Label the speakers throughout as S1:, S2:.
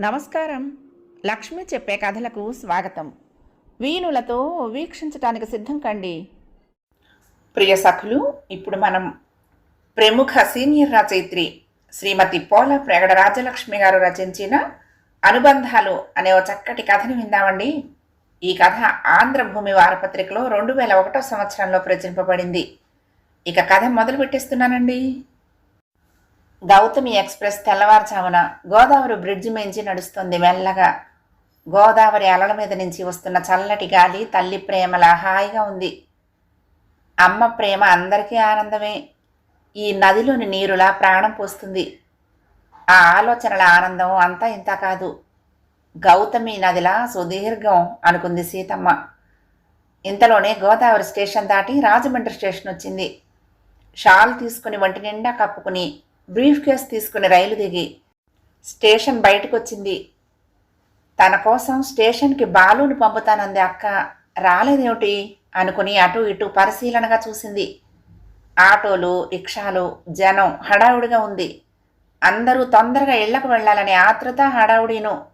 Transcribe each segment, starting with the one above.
S1: నమస్కారం. లక్ష్మి చెప్పే కథలకు స్వాగతం. వీణులతో వీక్షించటానికి సిద్ధం కండి. ప్రియ సఖులు ఇప్పుడు మనం ప్రముఖ సీనియర్ రచయిత్రి శ్రీమతి పోల ప్రేగడ రాజలక్ష్మి గారు రచించిన అనుబంధాలు అనే ఓ చక్కటి కథని విందామండి. ఈ కథ ఆంధ్రభూమి వారపత్రికలో రెండు వేల ఒకటో సంవత్సరంలో ప్రచురింపబడింది. ఇక కథ మొదలు పెట్టేస్తున్నానండి గౌతమి ఎక్స్ప్రెస్ తెల్లవారుజామున గోదావరి బ్రిడ్జి మించి నడుస్తుంది మెల్లగా. గోదావరి అలల మీద నుంచి వస్తున్న చల్లటి గాలి తల్లి ప్రేమలా హాయిగా ఉంది. అమ్మ ప్రేమ అందరికీ ఆనందమే. ఈ నదిలోని నీరులా ప్రాణం పోస్తుంది. ఆ ఆలోచనల ఆనందం అంతా ఇంత కాదు. గౌతమి నదిలా సుదీర్ఘం అనుకుంది సీతమ్మ. ఇంతలోనే గోదావరి స్టేషన్ దాటి రాజమండ్రి స్టేషన్ వచ్చింది. షాల్ తీసుకుని వంటి నిండా కప్పుకుని బ్రీఫ్ కేస్ తీసుకుని రైలు దిగి స్టేషన్ బయటకొచ్చింది. తన కోసం స్టేషన్కి బాలుని పంపుతానంది అక్క. రాలేదేమిటి? అనుకుని అటు ఇటు పరిశీలనగా చూసింది. ఆటోలు రిక్షాలు జనం హడావుడిగా ఉంది. అందరూ తొందరగా ఇళ్ళకు వెళ్ళాలనే ఆతృత హడావుడిను.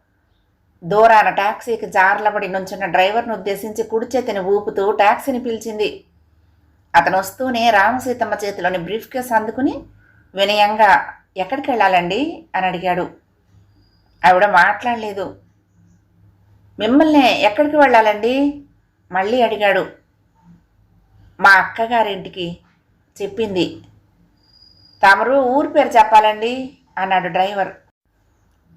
S1: దూరాన టాక్సీకి జార్లబడి నుంచున్న డ్రైవర్ను ఉద్దేశించి కుడి చేతిని ఊపుతూ టాక్సీని పిలిచింది. అతను వస్తూనే రామసీతమ్మ చేతిలోని బ్రీఫ్ కేస్ అందుకుని వినయంగా ఎక్కడికి వెళ్ళాలండి? అని అడిగాడు. ఆవిడ మాట్లాడలేదు. మిమ్మల్ని ఎక్కడికి వెళ్ళాలండి? మళ్ళీ అడిగాడు. మా అక్కగారింటికి చెప్పింది. తమరు ఊరు పేరు చెప్పాలండి? అన్నాడు డ్రైవర్.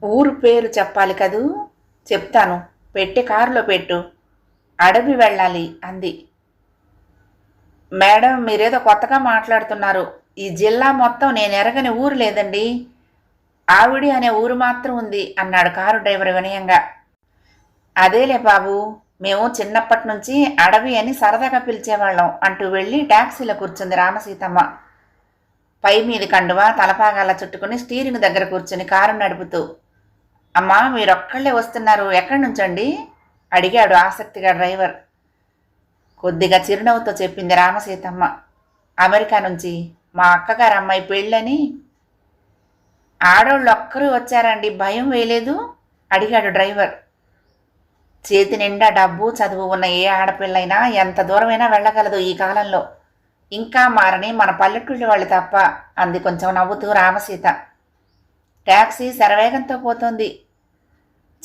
S1: ఊరు పేరు చెప్పాలి కదూ? చెప్తాను. పెట్టి కారులో పెట్టు. అడవి వెళ్ళాలి అంది. మేడం మీరేదో కొత్తగా మాట్లాడుతున్నారు. ఈ జిల్లా మొత్తం నేను ఎరగని ఊరు లేదండి. ఆవిడి అనే ఊరు మాత్రం ఉంది అన్నాడు కారు డ్రైవర్ వినయంగా. అదేలే బాబు మేము చిన్నప్పటి నుంచి అడవి అని సరదాగా పిలిచేవాళ్ళం అంటూ వెళ్ళి ట్యాక్సీలో కూర్చుంది రామసీతమ్మ. పై మీది కండువా తలపాగాల చుట్టుకుని స్టీరింగ్ దగ్గర కూర్చుని కారు నడుపుతూ అమ్మా మీరొక్కళ్ళే వస్తున్నారు ఎక్కడి నుంచండి? అడిగాడు ఆసక్తిగా డ్రైవర్. కొద్దిగా చిరునవ్వుతో చెప్పింది రామసీతమ్మ. అమెరికా నుంచి. మా అక్కగారు అమ్మాయి పెళ్ళని. ఆడోళ్ళు ఒక్కరూ వచ్చారండి భయం వేయలేదు. అడిగాడు డ్రైవర్. చేతి నిండా డబ్బు చదువు ఉన్న ఏ ఆడపిల్లైనా ఎంత దూరమైనా వెళ్ళగలదు ఈ కాలంలో. ఇంకా మారని మన పల్లెటూళ్ళ వాళ్ళు తప్ప అంది కొంచెం నవ్వుతూ రామసీత. ట్యాక్సీ శరవేగంతో పోతుంది.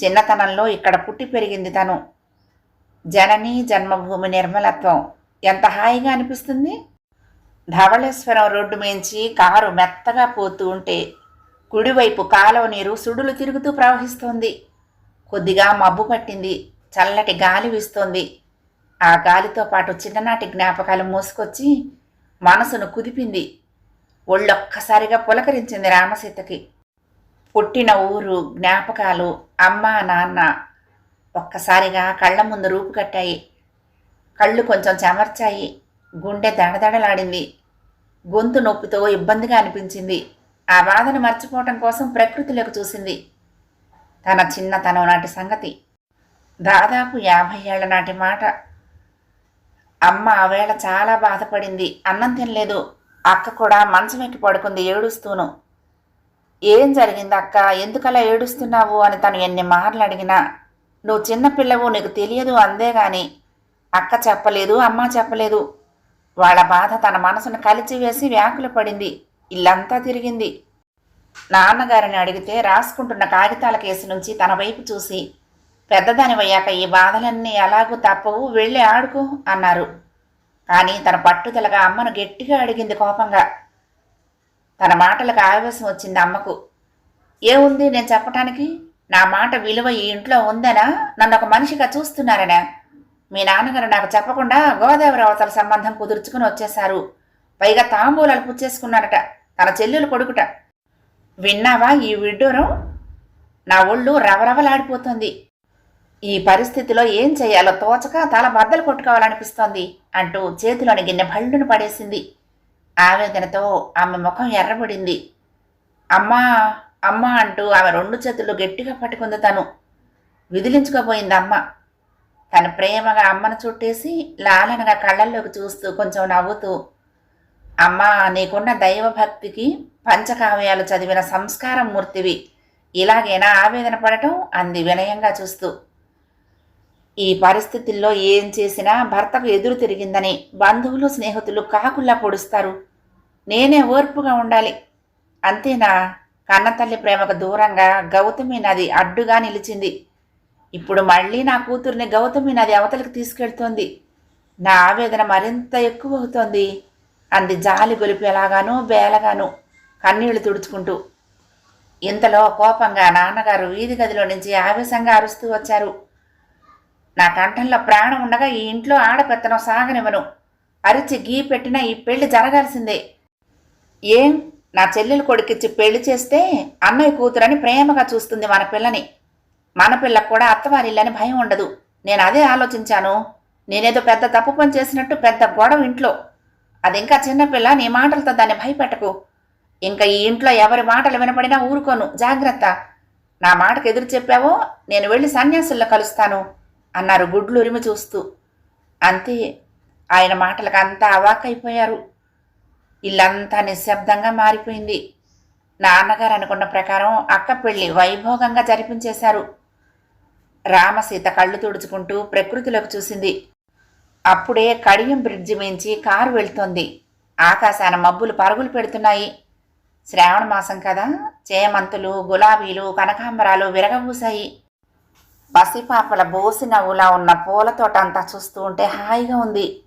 S1: చిన్నతనంలో ఇక్కడ పుట్టి పెరిగింది తను. జనని జన్మభూమి నిర్మలత్వం. ఎంత హాయిగా అనిపిస్తుంది? ధవళేశ్వరం రోడ్డు మించి కారు మెత్తగా పోతూ ఉంటే కుడివైపు కాలువ నీరు సుడులు తిరుగుతూ ప్రవహిస్తోంది. కొద్దిగా మబ్బు పట్టింది. చల్లటి గాలి వీస్తోంది. ఆ గాలితో పాటు చిన్ననాటి జ్ఞాపకాలు మోసుకొచ్చి మనసును కుదిపింది. ఒళ్ళొక్కసారిగా పులకరించింది రామసీతకి. పుట్టిన ఊరు జ్ఞాపకాలు అమ్మ నాన్న ఒక్కసారిగా కళ్ళ ముందు రూపు కట్టాయి. కళ్ళు కొంచెం చెమర్చాయి. గుండె దడదడలాడింది గొంతు నొప్పితో ఇబ్బందిగా అనిపించింది. ఆ బాధను మర్చిపోవటం కోసం ప్రకృతిలోకి చూసింది. తన చిన్నతనం నాటి సంగతి. దాదాపు యాభై ఏళ్ళ నాటి మాట. అమ్మ ఆవేళ చాలా బాధపడింది. అన్నం తినలేదు. అక్క కూడా మంచం ఎక్కి పడుకుంది ఏడుస్తూను. ఏం జరిగింది అక్క? ఎందుకలా ఏడుస్తున్నావు? అని తను ఎన్ని మార్లు అడిగినా. నువ్వు చిన్నపిల్లవు నీకు తెలియదు అందే గాని అక్క చెప్పలేదు అమ్మ చెప్పలేదు. వాళ్ళ బాధ తన మనసును కలిచివేసి వ్యాకుల పడింది. ఇల్లంతా తిరిగింది. నాన్నగారిని అడిగితే రాసుకుంటున్న కాగితాల కేసు నుంచి తన వైపు చూసి పెద్దదానివయ్యాక ఈ బాధలన్నీ ఎలాగూ తప్పవు వెళ్ళి ఆడుకో అన్నారు. కానీ తన పట్టుదలగా అమ్మను గట్టిగా అడిగింది కోపంగా. తన మాటలకు ఆవేశం వచ్చింది అమ్మకు. ఏముంది నేను చెప్పటానికి? నా మాట విలువ ఈ ఇంట్లో ఉందనా? నన్ను ఒక మనిషిగా చూస్తున్నారనా? మీ నాన్నగారు నాకు చెప్పకుండా గోదావరి అవతల సంబంధం కుదుర్చుకుని వచ్చేశారు. పైగా తాంబూలాలు పుచ్చేసుకున్నారట తన చెల్లెలు కొడుకుట. విన్నావా ఈ విడ్డూరం? నా ఒళ్ళు రవరవలాడిపోతుంది. ఈ పరిస్థితిలో ఏం చేయాలో తోచక తల బద్దలు కొట్టుకోవాలనిపిస్తోంది అంటూ చేతిలోని గిన్నె భళ్ళును పడేసింది. ఆవేదనతో ఆమె ముఖం ఎర్రబడింది. అమ్మా అమ్మా అంటూ ఆమె రెండు చేతులు గట్టిగా పట్టుకుంది తను. విదిలించుకోపోయింది అమ్మ. తను ప్రేమగా అమ్మను చుట్టేసి లాలనగా కళ్ళల్లోకి చూస్తూ కొంచెం నవ్వుతూ అమ్మా నీకున్న దైవభక్తికి పంచకావ్యాలు చదివిన సంస్కారం మూర్తివి. ఇలాగైనా ఆవేదన పడటం అంది వినయంగా చూస్తూ. ఈ పరిస్థితుల్లో ఏం చేసినా భర్తకు ఎదురు తిరిగిందని బంధువులు స్నేహితులు కాకుల్లా పొడుస్తారు. నేనే ఓర్పుగా ఉండాలి. అంతేనా? కన్నతల్లి ప్రేమకు దూరంగా గౌతమి నది అడ్డుగా నిలిచింది. ఇప్పుడు మళ్ళీ నా కూతుర్ని గౌతమి నది అవతలకు తీసుకెళ్తోంది. నా ఆవేదన మరింత ఎక్కువ అవుతోంది అంది జాలి గొలిపేలాగాను బేలగాను కన్నీళ్ళు తుడుచుకుంటూ. ఇంతలో కోపంగా నాన్నగారు వీధి గదిలో నుంచి ఆవేశంగా అరుస్తూ వచ్చారు. నా కంఠంలో ప్రాణం ఉండగా ఈ ఇంట్లో ఆడపెత్తనం సాగనివ్వను. అరిచి గీ పెట్టిన ఈ పెళ్ళి జరగాల్సిందే. ఏం? నా చెల్లెలు కొడుకిచ్చి పెళ్ళి చేస్తే అన్నయ్య కూతురని ప్రేమగా చూస్తుంది మన పిల్లని. మన పిల్లకు కూడా అత్తవారిల్లని భయం ఉండదు. నేను అదే ఆలోచించాను. నేనేదో పెద్ద తప్పు పని చేసినట్టు పెద్ద గొడవ ఇంట్లో. అది ఇంకా చిన్నపిల్ల నీ మాటలతో దాన్ని భయపెట్టకు. ఇంకా ఈ ఇంట్లో ఎవరి మాటలు వినపడినా ఊరుకోను. జాగ్రత్త. నా మాటకు ఎదురు చెప్పావో నేను వెళ్ళి సన్యాసుల్లో కలుస్తాను అన్నారు గుడ్లు ఉరిమి చూస్తూ. అంతే. ఆయన మాటలకు అంతా అవాకైపోయారు ఇల్లంతా నిశ్శబ్దంగా మారిపోయింది. నాన్నగారు అనుకున్న ప్రకారం అక్క పెళ్ళి వైభోగంగా జరిపించేశారు. రామసీత కళ్ళు తుడుచుకుంటూ ప్రకృతిలోకి చూసింది. అప్పుడే కడియం బ్రిడ్జి మించి కారు వెళ్తోంది. ఆకాశాన మబ్బులు పరుగులు పెడుతున్నాయి. శ్రావణ మాసం కదా. చేమంతులు గులాబీలు కనకాంబరాలు విరగబూసాయి పసిపాపల బోసి నవ్వులా ఉన్న పూల తోట అంతా చూస్తూ ఉంటే హాయిగా ఉంది.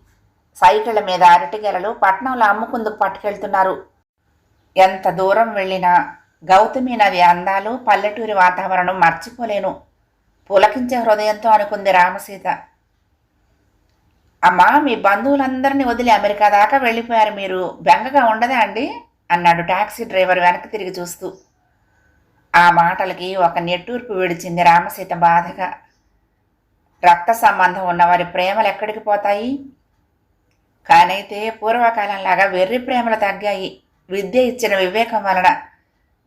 S1: సైకిళ్ళ మీద అరటిగెలలు పట్నంలో అమ్ముకుందుకు పట్టుకెళ్తున్నారు. ఎంత దూరం వెళ్ళినా గౌతమి నది అందాలు పల్లెటూరి వాతావరణం మర్చిపోలేను. పులకించే హృదయంతో అనుకుంది రామసీత. అమ్మా మీ బంధువులందరినీ వదిలి అమెరికా దాకా వెళ్ళిపోయారు మీరు. బెంగగా ఉండదా అండి? అన్నాడు టాక్సీ డ్రైవర్ వెనక్కి తిరిగి చూస్తూ. ఆ మాటలకి ఒక నెట్టూర్పు విడిచింది రామసీత బాధగా. రక్త సంబంధం ఉన్నవారి ప్రేమలు ఎక్కడికి పోతాయి? కానైతే పూర్వకాలంలాగా వెర్రి ప్రేమలు తగ్గాయి. విద్య ఇచ్చిన వివేకం వలన.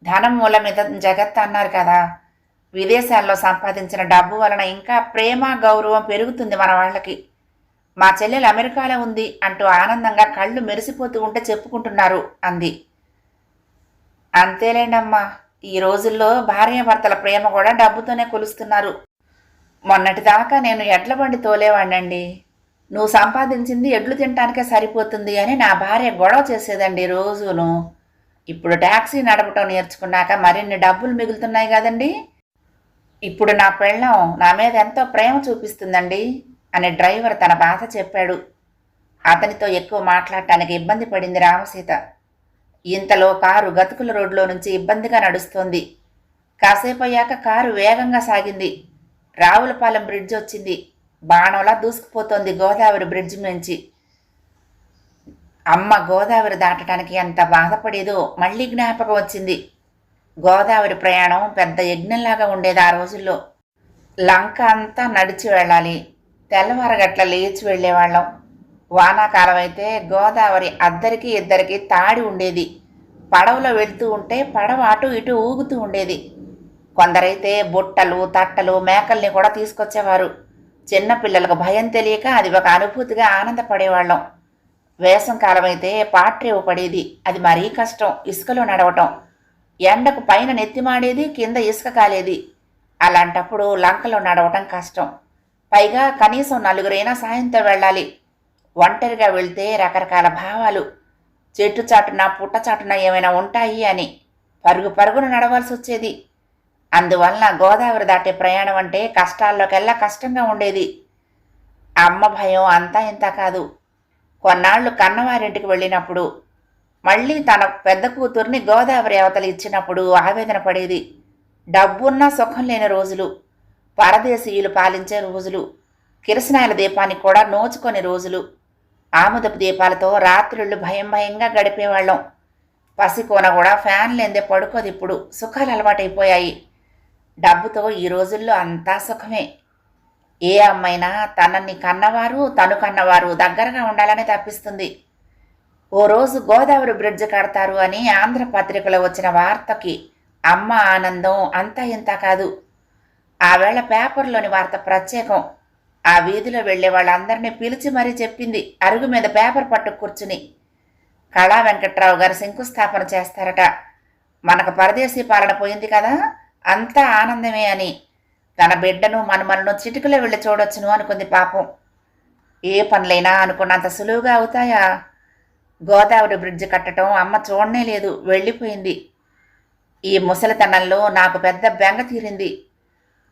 S1: ధనం మూల మీద జగత్ అన్నారు కదా. విదేశాల్లో సంపాదించిన డబ్బు వలన ఇంకా ప్రేమ గౌరవం పెరుగుతుంది మన వాళ్ళకి. మా చెల్లెలు అమెరికాలో ఉంది అంటూ ఆనందంగా కళ్ళు మెరిసిపోతూ ఉంటే చెప్పుకుంటున్నారు అంది. అంతేలేండమ్మా ఈ రోజుల్లో భార్యాభర్తల ప్రేమ కూడా డబ్బుతోనే కొలుస్తున్నారు. మొన్నటిదాకా నేను ఎడ్ల బండి తోలేవాడినండి నువ్వు సంపాదించింది ఎడ్లు తినటానికే సరిపోతుంది అని నా భార్య గొడవ చేసేదండి రోజును. ఇప్పుడు ట్యాక్సీ నడపటం నేర్చుకున్నాక మరిన్ని డబ్బులు మిగులుతున్నాయి కదండీ? ఇప్పుడు నా పెళ్ళం నా మీద ఎంతో ప్రేమ చూపిస్తుందండి అని డ్రైవర్ తన బాధ చెప్పాడు. అతనితో ఎక్కువ మాట్లాడటానికి ఇబ్బంది పడింది రామసీత. ఇంతలో కారు గతుకుల రోడ్లో నుంచి ఇబ్బందిగా నడుస్తోంది. కాసేపు అయ్యాక కారు వేగంగా సాగింది. రావులపాలెం బ్రిడ్జ్ వచ్చింది. బాణంలా దూసుకుపోతోంది గోదావరి బ్రిడ్జ్ నుంచి. అమ్మ గోదావరి దాటడానికి ఎంత బాధపడేదో మళ్ళీ జ్ఞాపకం వచ్చింది. గోదావరి ప్రయాణం పెద్ద యజ్ఞంలాగా ఉండేది ఆ రోజుల్లో. లంక అంతా నడిచి వెళ్ళాలి. తెల్లవారగట్ల లేచి వెళ్ళేవాళ్ళం. వానాకాలం అయితే గోదావరి అద్దరికి ఇద్దరికి తాడి ఉండేది. పడవలో వెళ్తూ ఉంటే పడవ అటు ఇటు ఊగుతూ ఉండేది. కొందరైతే బుట్టలు తట్టలు మేకల్ని కూడా తీసుకొచ్చేవారు. చిన్నపిల్లలకు భయం తెలియక అది ఒక అనుభూతిగా ఆనందపడేవాళ్ళం. వేసం కాలం అయితే పాట్రేవు పడేది. అది మరీ కష్టం. ఇసుకలో నడవటం. ఎండకు పైన నెత్తిమాడేది కింద ఇసుక కాలేది. అలాంటప్పుడు లంకలో నడవటం కష్టం. పైగా కనీసం నలుగురైనా సాయంతో వెళ్ళాలి. ఒంటరిగా వెళ్తే రకరకాల భావాలు. చెట్టు చాటున పుట్ట చాటున ఏమైనా ఉంటాయి అని పరుగు పరుగున నడవాల్సి వచ్చేది. అందువలన గోదావరి దాటే ప్రయాణం అంటే కష్టాల్లోకెల్లా కష్టంగా ఉండేది. అమ్మ భయం అంతా ఇంత కాదు. కొన్నాళ్ళు కన్నవారింటికి వెళ్ళినప్పుడు మళ్ళీ తన పెద్ద కూతుర్ని గోదావరి అవతలు ఇచ్చినప్పుడు ఆవేదన పడేది. డబ్బున్నా సుఖం లేని రోజులు పరదేశీయులు పాలించే రోజులు కిరసనాయల దీపానికి కూడా నోచుకొని రోజులు. ఆముదపు దీపాలతో రాత్రుళ్ళు భయం భయంగా గడిపేవాళ్ళం. పసికోన కూడా ఫ్యాన్ లేదే పడుకోదు ఇప్పుడు. సుఖాలు అలవాటైపోయాయి. డబ్బుతో ఈ రోజుల్లో అంతా సుఖమే. ఏ అమ్మైనా తనని కన్నవారు తను కన్నవారు దగ్గరగా ఉండాలని తప్పిస్తుంది. ఓ రోజు గోదావరి బ్రిడ్జ్ కడతారు అని ఆంధ్ర పత్రికలో వచ్చిన వార్తకి అమ్మ ఆనందం అంతా ఇంత కాదు. ఆవేళ పేపర్లోని వార్త ప్రత్యేకం. ఆ వీధిలో వెళ్ళే వాళ్ళందరినీ పిలిచి మరీ చెప్పింది. అరుగు మీద పేపర్ పట్టు కూర్చుని. కళా వెంకట్రావు గారు శంకుస్థాపన చేస్తారట. మనకు పరదేశీ పాలన పోయింది కదా అంతా ఆనందమే అని. తన బిడ్డను మనమలను చిటికలో వెళ్ళి చూడొచ్చును అనుకుంది పాపం. ఏ పనులైనా అనుకున్నంత సులువుగా అవుతాయా? గోదావరి బ్రిడ్జ్ కట్టడం అమ్మ చూడనే లేదు వెళ్ళిపోయింది. ఈ ముసలితనంలో నాకు పెద్ద బెంగ తీరింది.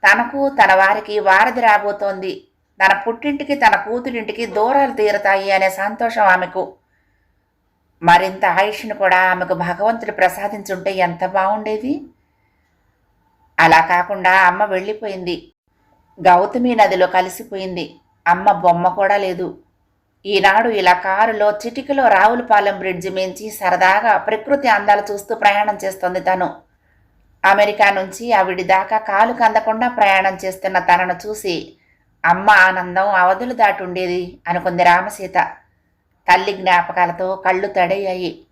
S1: తనకు తన వారికి వారధి రాబోతోంది. తన పుట్టింటికి తన కూతురింటికి దూరాలు తీరతాయి అనే సంతోషం ఆమెకు. మరింత ఆయుష్ను కూడా ఆమెకు భగవంతుడు ప్రసాదించుంటే ఎంత బాగుండేది? అలా కాకుండా అమ్మ వెళ్ళిపోయింది. గౌతమి నదిలో కలిసిపోయింది. అమ్మ బొమ్మ కూడా లేదు. ఈనాడు ఇలా కారులో చిటికలో రావులపాలెం బ్రిడ్జి మించి సరదాగా ప్రకృతి అందాలు చూస్తూ ప్రయాణం చేస్తోంది తను. అమెరికా నుంచి ఆవిడి దాకా కాలు కందకుండా ప్రయాణం చేస్తున్న తనను చూసి అమ్మ ఆనందం అవధులు దాటుండేది అనుకుంది రామసీత. తల్లి జ్ఞాపకాలతో కళ్ళు తడయ్యాయి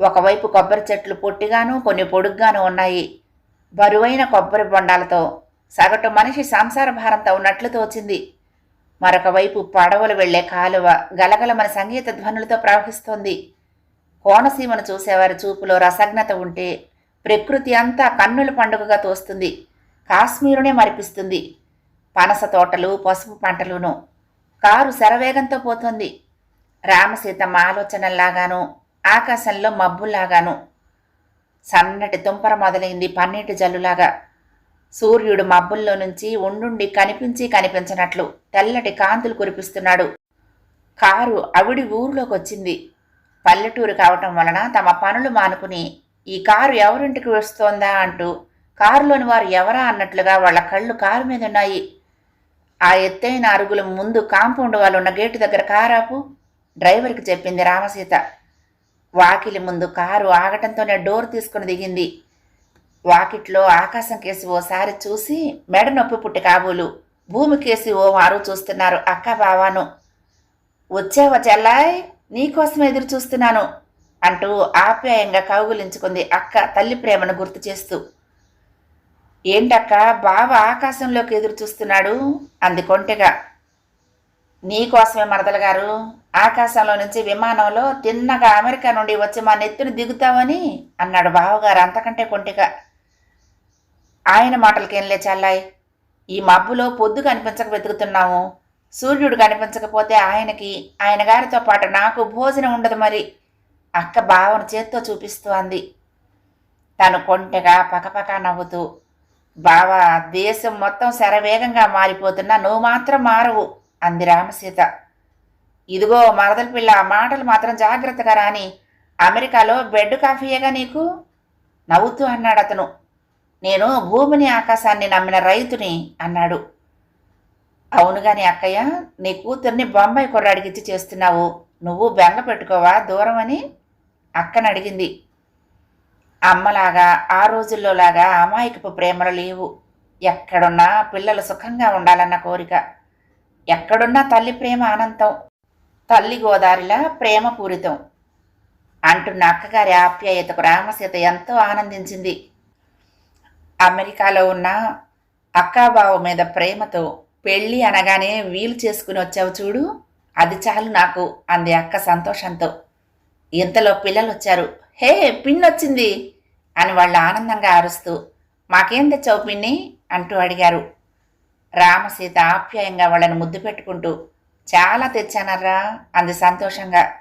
S1: ఒకవైపు కొబ్బరి చెట్లు పొట్టిగాను కొన్ని పొడుగ్గాను ఉన్నాయి. బరువైన కొబ్బరి బొండాలతో సగటు మనిషి సంసార భారంతో ఉన్నట్లు తోచింది. మరొకవైపు పడవలు వెళ్ళే కాలువ గలగలమని సంగీత ధ్వనులతో ప్రవహిస్తోంది. కోనసీమను చూసేవారి చూపులో రసజ్ఞత ఉంటే ప్రకృతి అంతా కన్నుల పండుగగా తోస్తుంది. కాశ్మీరునే మరిపిస్తుంది. పనస తోటలు పసుపు పంటలును కారు శరవేగంతో పోతుంది. రామసీతమ్మ ఆలోచనల్లాగాను ఆకాశంలో మబ్బుల్లాగాను సన్నటి తుంపర మొదలైంది పన్నీటి జల్లులాగా. సూర్యుడు మబ్బుల్లో నుంచి ఉండుండి కనిపించి కనిపించనట్లు తెల్లటి కాంతులు కురిపిస్తున్నాడు. కారు అవిడి ఊరిలోకి వచ్చింది పల్లెటూరు కావటం వలన తమ పనులు మానుకుని ఈ కారు ఎవరింటికి వస్తోందా? అంటూ కారులోని వారు ఎవరా? అన్నట్లుగా వాళ్ళ కళ్ళు కారు మీద ఉన్నాయి ఆ ఎత్తైన అరుగుల ముందు కాంపౌండ్ వాళ్ళు ఉన్న గేటు దగ్గర కారాపు డ్రైవర్కి చెప్పింది రామసీత. వాకిలి ముందు కారు ఆగటంతోనే డోర్ తీసుకుని దిగింది. వాకిట్లో ఆకాశం కేసి ఓసారి చూసి మెడ నొప్పి పుట్టి కాబోలు భూమి కేసి ఓ మారు చూస్తున్నారు అక్క బావాను వచ్చావా చెల్లాయ్? నీకోసం ఎదురు చూస్తున్నాను అంటూ ఆప్యాయంగా కౌగులించుకుంది అక్క తల్లి ప్రేమను గుర్తు చేస్తూ. ఏంటక్క బావ ఆకాశంలోకి ఎదురు చూస్తున్నాడు అంది కొంటెగా. నీకోసమే మరదల గారు ఆకాశంలో నుంచి విమానంలో తిన్నగా అమెరికా నుండి వచ్చి మా నెత్తిని దిగుతావని అన్నాడు బావగారు అంతకంటే కొంటిగా. ఆయన మాటలకేం లేచాలాయ్ ఈ మబ్బులో పొద్దు కనిపించక వెతుకుతున్నాము సూర్యుడు కనిపించకపోతే ఆయనకి ఆయన గారితో పాటు నాకు భోజనం ఉండదు మరి. అక్క భావన చేత్తో చూపిస్తూ అంది తను కొంటెగా పకపక నవ్వుతూ బావా దేశం మొత్తం శరవేగంగా మారిపోతున్నా నువ్వు మాత్రం మారవు అంది రామసీత. ఇదిగో మరదల పిల్ల మాటలు మాత్రం జాగ్రత్తగా రాని అమెరికాలో బెడ్ కాఫీయేగా నీకు? నవ్వుతూ అన్నాడు అతను నేను భూమిని ఆకాశాన్ని నమ్మిన రైతుని అన్నాడు. అవును గాని అక్కయ్య నీ కూతుర్ని బొంబాయి కుర్రాడికిచ్చి చేస్తున్నావు. నువ్వు బెంగ పెట్టుకోవా దూరం అని అక్కని అడిగింది. అమ్మలాగా ఆ రోజుల్లో లాగా అమాయకపు ప్రేమలు లేవు. ఎక్కడున్నా పిల్లలు సుఖంగా ఉండాలన్న కోరిక. ఎక్కడున్నా తల్లి ప్రేమ అనంతం. తల్లి గోదారిలా ప్రేమ పూరితం. అంటున్న అక్కగారి ఆప్యాయతకు రామసీత ఎంతో ఆనందించింది. అమెరికాలో ఉన్న అక్కాబావు మీద ప్రేమతో పెళ్ళి అనగానే వీలు చేసుకుని వచ్చావు చూడు. అది చాలు నాకు అంది అక్క సంతోషంతో. ఇంతలో పిల్లలు వచ్చారు హే పిన్నొచ్చింది అని వాళ్ళు ఆనందంగా అరుస్తూ మాకేం తెచ్చావు పిన్ని? అంటూ అడిగారు. రామసీత ఆప్యాయంగా వాళ్ళని ముద్దు పెట్టుకుంటూ చాలా తెచ్చానర్రా అంది సంతోషంగా.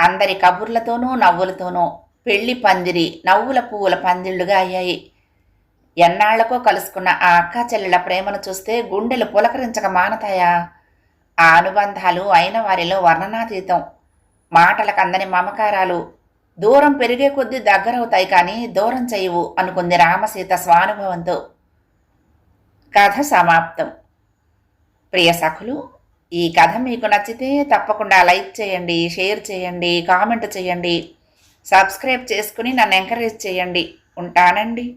S1: అందరి కబుర్లతోనూ నవ్వులతోనూ పెళ్ళి పందిరి నవ్వుల పువ్వుల పందిళ్ళుగా అయ్యాయి. ఎన్నాళ్ళకో కలుసుకున్న ఆ అక్కా చెల్లెల ప్రేమను చూస్తే గుండెలు పులకరించక మానతాయా? ఆ అనుబంధాలు అయిన వారిలో వర్ణనాతీతం. మాటలకు అందని మమకారాలు. దూరం పెరిగే కొద్దీ దగ్గరవుతాయి కానీ దూరం చేయవు అనుకుంది రామసీత స్వానుభవంతో. కథ సమాప్తం. ప్రియ సఖులు ఈ కథ మీకు నచ్చితే తప్పకుండా లైక్ చేయండి షేర్ చేయండి కామెంట్ చేయండి. సబ్స్క్రైబ్ చేసుకుని నన్ను ఎంకరేజ్ చేయండి. ఉంటానండి.